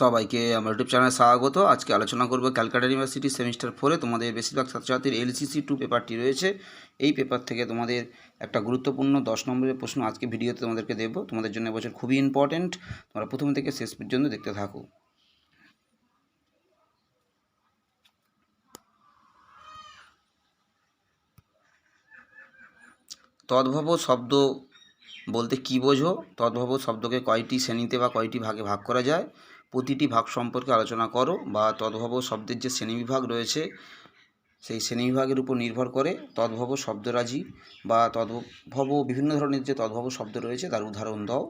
সবাইকে আমার ইউটিউব চ্যানেলে স্বাগত। আজকে আলোচনা করব ক্যালকাটা ইউনিভার্সিটি সেমিস্টার ফোরে তোমাদের বেশিরভাগ ছাত্রছাত্রীর এলসিসি টু পেপারটি রয়েছে। এই পেপার থেকে তোমাদের একটা গুরুত্বপূর্ণ দশ নম্বরের প্রশ্ন আজকে ভিডিওতে তোমাদেরকে দেবো। তোমাদের জন্য এবছর খুবই ইম্পর্ট্যান্ট তোমরা প্রথম থেকে শেষ পর্যন্ত দেখতে থাকো। তদ্ভব শব্দ বলতে কী বোঝো? তদ্ভব শব্দকে কয়টি শ্রেণীতে বা কয়টি ভাগে ভাগ করা যায়? প্রতিটি ভাগ সম্পর্কে আলোচনা করো বা তদ্ভব শব্দের যে শ্রেণীবিভাগ রয়েছে, সেই শ্রেণীবিভাগের উপর নির্ভর করে তদ্ভব শব্দরাজি বা তদ্ভব বিভিন্ন ধরনের যে তদ্ভব শব্দ রয়েছে তার উদাহরণ দাও।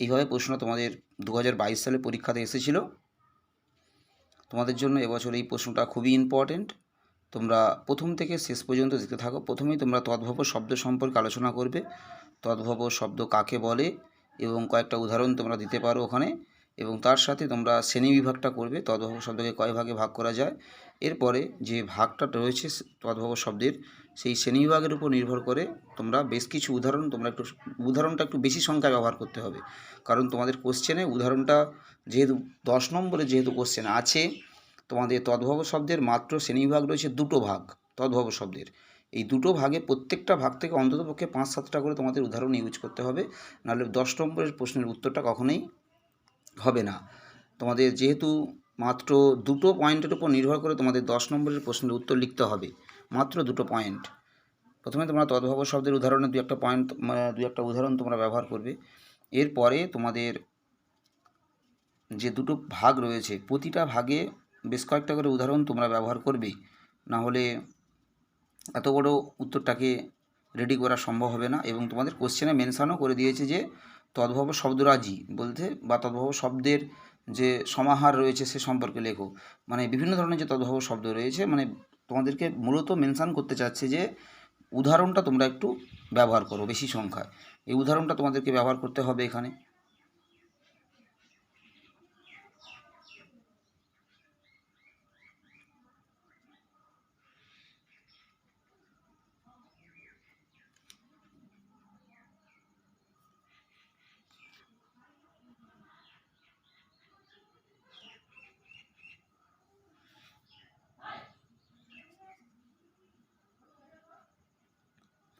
এইভাবে প্রশ্ন তোমাদের দু হাজার বাইশ সালে পরীক্ষাতে এসেছিল। তোমাদের জন্য এবছর এই প্রশ্নটা খুবই ইম্পর্ট্যান্ট তোমরা প্রথম থেকে শেষ পর্যন্ত দেখতে থাকো। প্রথমেই তোমরা তদ্ভব শব্দ সম্পর্কে আলোচনা করবে। তদ্ভব শব্দ কাকে বলে এবং কয়েকটা উদাহরণ তোমরা দিতে পারো ওখানে। এবং তার সাথে তোমরা শ্রেণি বিভাগটা করবে, তদ্ভব শব্দকে কয় ভাগে ভাগ করা যায়। এরপরে যে ভাগটা রয়েছে তদ্ভব শব্দের, সেই শ্রেণি বিভাগের উপর নির্ভর করে তোমরা বেশ কিছু উদাহরণ, তোমরা একটু, উদাহরণটা একটু বেশি সংখ্যায় ব্যবহার করতে হবে। কারণ তোমাদের কোশ্চেনে উদাহরণটা যেহেতু, দশ নম্বরে যেহেতু কোশ্চেন আছে, তোমাদের তদ্ভব শব্দের মাত্র শ্রেণীবিভাগ রয়েছে দুটো ভাগ, তদ্ভব শব্দের। এই দুটো ভাগে প্রত্যেকটা ভাগ থেকে অন্ততপক্ষে পাঁচ সাতটা করে তোমাদের উদাহরণ ইউজ করতে হবে। নাহলে দশ নম্বরের প্রশ্নের উত্তরটা কখনোই হবে না। তোমাদের যেহেতু মাত্র দুটো পয়েন্টের উপর নির্ভর করে তোমাদের দশ নম্বরের প্রশ্নের উত্তর লিখতে হবে, মাত্র দুটো পয়েন্ট। প্রথমে তোমরা তদ্ভব শব্দের উদাহরণে দু একটা পয়েন্ট মানে দু একটা উদাহরণ তোমরা ব্যবহার করবে। এরপরে তোমাদের যে দুটো ভাগ রয়েছে, প্রতিটা ভাগে বেশ কয়েকটা করে উদাহরণ তোমরা ব্যবহার করবে। না হলে এত বড় উত্তরটাকে রেডি করা সম্ভব হবে না এবং তোমাদের কোশ্চেনে মেনশানও করে দিয়েছে যে তদ্ভব শব্দরাজি বলতে বা তদ্ভব শব্দের যে সমাহার রয়েছে সে সম্পর্কে লেখো। মানে বিভিন্ন ধরনের যে তদ্ভব শব্দ রয়েছে মানে তোমাদেরকে মূলত মেনশান করতে চাচ্ছে যে উদাহরণটা তোমরা একটু ব্যবহার করো বেশি সংখ্যায়। এই উদাহরণটা তোমাদেরকে ব্যবহার করতে হবে এখানে।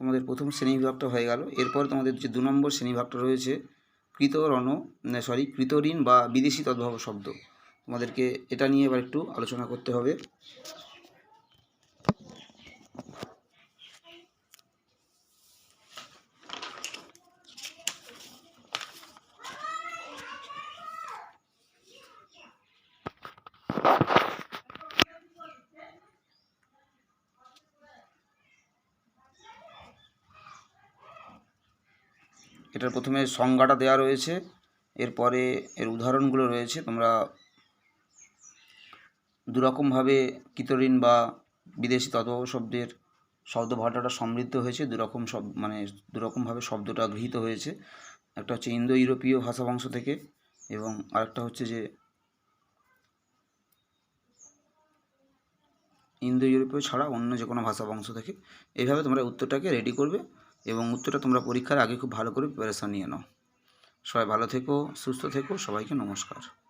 তোমাদের প্রথম শ্রেণীবিভাগটা হয়ে গেল। এরপরে তোমাদের যে দু নম্বর শ্রেণীবিভাগটা রয়েছে, কৃতরণ সরি কৃতঋণ বা বিদেশি তদ্ভব শব্দ। তোমাদেরকে এটা নিয়ে এবার একটু আলোচনা করতে হবে। এটার প্রথমে সংজ্ঞাটা দেওয়া রয়েছে, এরপরে এর উদাহরণগুলো রয়েছে, তোমরা দুরকমভাবে কিতঋণ বা বিদেশি তদ্ভব শব্দের শব্দ ভাণ্ডারটা সমৃদ্ধ হয়েছে, দুরকম সব মানে দুরকমভাবে শব্দটা গৃহীত হয়েছে। একটা হচ্ছে ইন্দো ইউরোপীয় ভাষা বংশ থেকে, এবং আরেকটা হচ্ছে যে ইন্দো ইউরোপীয় ছাড়া অন্য যে কোনো ভাষা বংশ থেকে। এইভাবে তোমরা উত্তরটাকে রেডি করবে। এবং উত্তরটা তোমরা পরীক্ষার আগে খুব ভালো করে প্রিপারেশান নিয়ে নাও। সবাই ভালো থেকো, সুস্থ থেকো, সবাইকে নমস্কার।